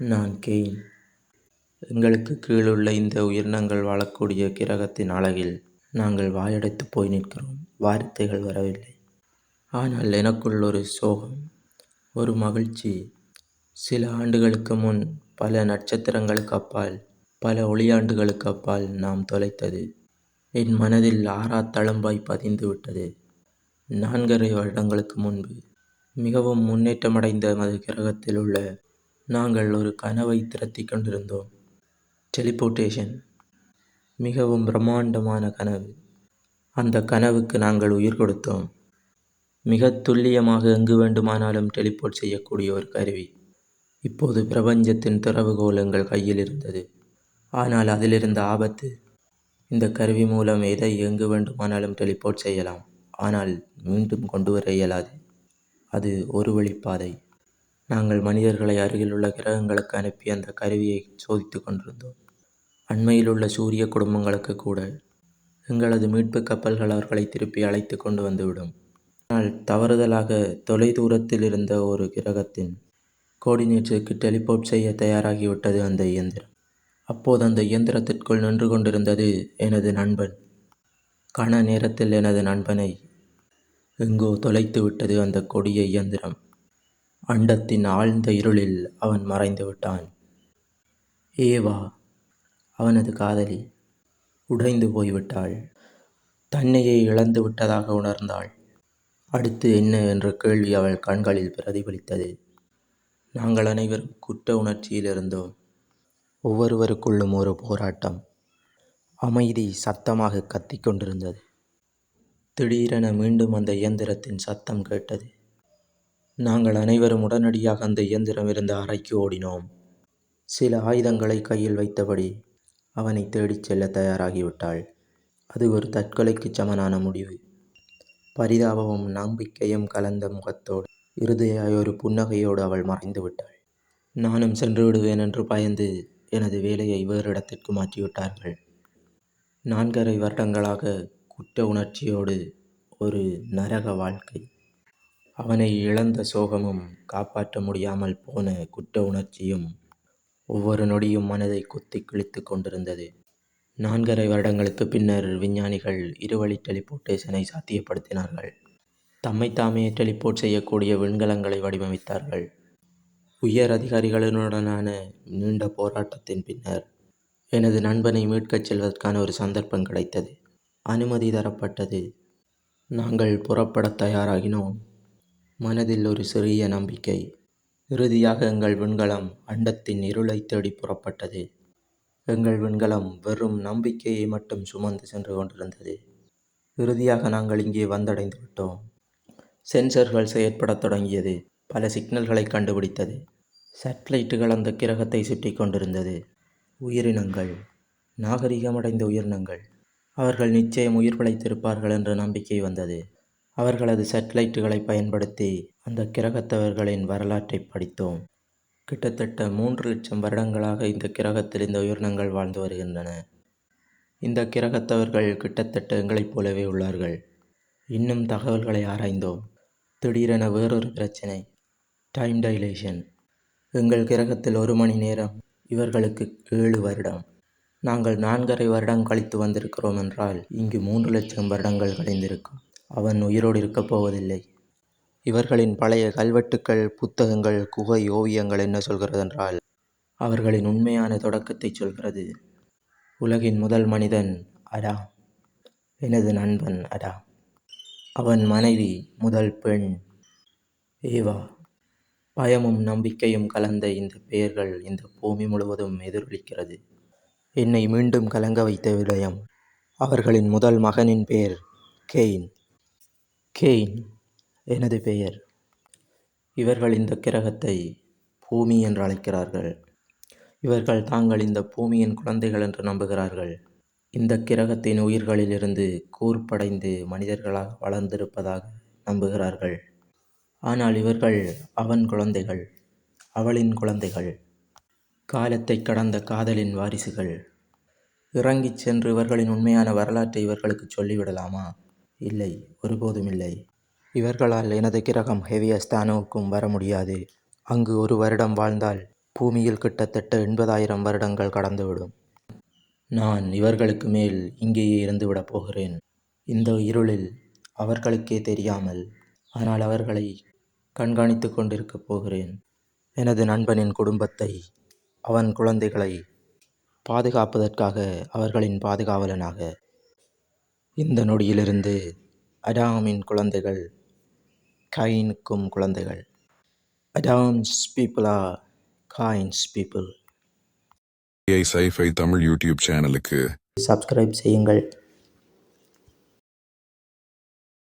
நான் கெயின். எங்களுக்கு கீழுள்ள இந்த உயிரினங்கள் வாழக்கூடிய கிரகத்தின் அழகில் நாங்கள் வாயடைத்துப் போய் நிற்கிறோம். வார்த்தைகள் வரவில்லை. ஆனால் எனக்குள் ஒரு சோகம். ஒரு மகிழ்ச்சி. சில ஆண்டுகளுக்கு முன் பல நட்சத்திரங்களுக்கு அப்பால் பல ஒளியாண்டுகளுக்கு அப்பால் நாம் தொலைத்தது என் மனதில் ஆறா தளம்பாய் பதிந்து விட்டது நான்கரை வருடங்களுக்கு முன்பு மிகவும் முன்னேற்றமடைந்த மது கிரகத்தில் உள்ள நாங்கள் ஒரு கனவை திரட்டிக் கொண்டிருந்தோம். டெலிபோர்டேஷன். மிகவும் பிரம்மாண்டமான கனவு. அந்த கனவுக்கு நாங்கள் உயிர் கொடுத்தோம். மிக துல்லியமாக எங்கு வேண்டுமானாலும் டெலிபோர்ட் செய்யக்கூடிய ஒரு கருவி. இப்போது பிரபஞ்சத்தின் திறவுகோல் எங்கள் கையில் இருந்தது. ஆனால் அதிலிருந்த ஆபத்து. இந்த கருவி மூலம் எதை எங்கு வேண்டுமானாலும் டெலிபோர்ட் செய்யலாம். ஆனால் மீண்டும் கொண்டு வர இயலாது. அது ஒரு வழிப்பாதை. நாங்கள் மனிதர்களை அருகிலுள்ள கிரகங்களுக்கு அனுப்பி அந்த கருவியை சோதித்துக் கொண்டிருந்தோம். அண்மையில் உள்ள சூரியக் குடும்பங்களுக்கு கூட. எங்களது மீட்புக் கப்பல்கள் அவர்களை திருப்பி அழைத்து கொண்டு வந்துவிடும். ஆனால் தவறுதலாக தொலைதூரத்தில் இருந்த ஒரு கிரகத்தின் கோர்டினேட்ஸுக்கு டெலிபோர்ட் செய்ய தயாராகிவிட்டது அந்த இயந்திரம். அப்போது அந்த இயந்திரத்திற்குள் நின்று கொண்டிருந்தது எனது நண்பன். கண நேரத்தில் எனது நண்பனை எங்கோ தொலைத்து விட்டது அந்த கொடிய இயந்திரம். அண்டத்தின் ஆழ்ந்த இருளில் அவன் மறைந்து விட்டான் ஏவா, அவனது காதலி, உடைந்து போய்விட்டாள். தன்னையே இழந்துவிட்டதாக உணர்ந்தாள். அடுத்து என்ன என்ற கேள்வி அவள் கண்களில் பிரதிபலித்தது. நாங்கள் அனைவரும் குற்ற உணர்ச்சியில் இருந்தோம். ஒவ்வொருவருக்குள்ளும் ஒரு போராட்டம். அமைதி சத்தமாக கத்திக்கொண்டிருந்தது திடீரென மீண்டும் அந்த இயந்திரத்தின் சத்தம் கேட்டது. நாங்கள் அனைவரும் உடனடியாக அந்த இயந்திரம் இருந்த அறைக்கு ஓடினோம். சில ஆயுதங்களை கையில் வைத்தபடி அவனைத் தேடிச் செல்லத் தயாராகிவிட்டாள். அது ஒரு தற்கொலைக்குச் சமனான முடிவு. பரிதாபமும் நம்பிக்கையும் கலந்த முகத்தோடு இறுதியாய் ஒரு புன்னகையோடு அவள் மறைந்து விட்டாள் நானும் சென்று விடுவேன் என்று பயந்து எனது வேலையை வேறு இடத்திற்கு மாற்றிவிட்டார்கள். நான்கரை வருடங்களாக குற்ற உணர்ச்சியோடு ஒரு நரக வாழ்க்கை. அவனை இழந்த சோகமும் காப்பாற்ற முடியாமல் போன குற்ற உணர்ச்சியும் ஒவ்வொரு நொடியும் மனதை குத்தி கிழித்துக் கொண்டிருந்தது. நான்கரை வருடங்களுக்கு பின்னர் விஞ்ஞானிகள் இருவழி டெலிபோர்டேஷனை சாத்தியப்படுத்தினார்கள். தம்மை தாமே டெலிபோர்ட் செய்யக்கூடிய விண்கலங்களை வடிவமைத்தார்கள். உயர் அதிகாரிகளுடனான நீண்ட போராட்டத்தின் பின்னர் எனது நண்பனை மீட்கச் செல்வதற்கான ஒரு சந்தர்ப்பம் கிடைத்தது. அனுமதி தரப்பட்டது. நாங்கள் புறப்பட தயாராகினோம். மனதில் ஒரு சிறிய நம்பிக்கை. இறுதியாக எங்கள் விண்கலம் அண்டத்தின் இருளைத் தேடி புறப்பட்டது. எங்கள் விண்கலம் வெறும் நம்பிக்கையை மட்டும் சுமந்து சென்று கொண்டிருந்தது. இறுதியாக நாங்கள் இங்கே வந்தடைந்துவிட்டோம். சென்சர்கள் செயற்படத் தொடங்கியது. பல சிக்னல்களை கண்டுபிடித்தது. சேட்டலைட்டுகள் அந்த கிரகத்தை சுற்றிக் கொண்டிருந்தது. உயிரினங்கள். நாகரிகமடைந்த உயிரினங்கள். அவர்கள் நிச்சயம் உயிர் பிழைத்திருப்பார்கள் என்ற நம்பிக்கை வந்தது. அவர்களது சேட்டலைட்டுகளை பயன்படுத்தி அந்த கிரகத்தவர்களின் வரலாற்றை படித்தோம். கிட்டத்தட்ட மூன்று லட்சம் வருடங்களாக இந்த கிரகத்தில் இந்த உயிரினங்கள் வாழ்ந்து வருகின்றன. இந்த கிரகத்தவர்கள் கிட்டத்தட்ட எங்களைப் போலவே உள்ளார்கள். இன்னும் தகவல்களை ஆராய்ந்தோம். திடீரென வேறொரு பிரச்சினை. Time dilation. எங்கள் கிரகத்தில் ஒரு மணி நேரம் இவர்களுக்கு ஏழு வருடம். நாங்கள் நான்கரை வருடம் கழித்து வந்திருக்கிறோம் என்றால் இங்கு மூன்று லட்சம் வருடங்கள் கழிந்திருக்கும். அவன் உயிரோடு இருக்கப் போவதில்லை. இவர்களின் பழைய கல்வெட்டுக்கள் புத்தகங்கள் குகை ஓவியங்கள் என்ன சொல்கிறதென்றால் அவர்களின் உண்மையான தொடக்கத்தைச் சொல்கிறது. உலகின் முதல் மனிதன் அடா எனது நண்பன் அடா அவன் மனைவி முதல் பெண் ஏவா. பயமும் நம்பிக்கையும் கலந்த இந்த பெயர்கள் இந்த பூமி முழுவதும் எதிரொலிக்கிறது. என்னை மீண்டும் கலங்க வைத்த விடயம் அவர்களின் முதல் மகனின் பெயர் கெயின். கெயின் எனது பெயர். இவர்கள் இந்த கிரகத்தை பூமி என்று அழைக்கிறார்கள். இவர்கள் தாங்கள் இந்த பூமியின் குழந்தைகள் என்று நம்புகிறார்கள். இந்த கிரகத்தின் உயிர்களிலிருந்து கூர்ப்படைந்து மனிதர்களாக வளர்ந்திருப்பதாக நம்புகிறார்கள். ஆனால் இவர்கள் அவன் குழந்தைகள். அவளின் குழந்தைகள். காலத்தைக் கடந்த காதலின் வாரிசுகள். இறங்கிச் சென்று இவர்களின் உண்மையான வரலாற்றை இவர்களுக்கு சொல்லிவிடலாமா? இல்லை. ஒருபோதுமில்லை. இவர்களால் எனது கிரகம் ஹெவியஸ் தானோவுக்கும் வர முடியாது. அங்கு ஒரு வருடம் வாழ்ந்தால் பூமியில் கிட்டத்தட்ட எண்பதாயிரம் வருடங்கள் கடந்துவிடும் நான் இவர்களுக்கு மேல் இங்கேயே இருந்துவிடப் போகிறேன் இந்த இருளில் அவர்களுக்கே தெரியாமல் ஆனால் அவர்களை கண்காணித்து கொண்டிருக்கப் போகிறேன் எனது நண்பனின் குடும்பத்தை அவன் குழந்தைகளை பாதுகாப்பதற்காக அவர்களின் பாதுகாவலனாக இந்த நொடியிலிருந்து அடாமின் குழந்தைகள் கைனுக்கும் குழந்தைகள். அடாம்ஸ் பீப்புளா Cain's people. Sci-fi Tamil YouTube சேனலுக்கு சப்ஸ்கிரைப் செய்யுங்கள்.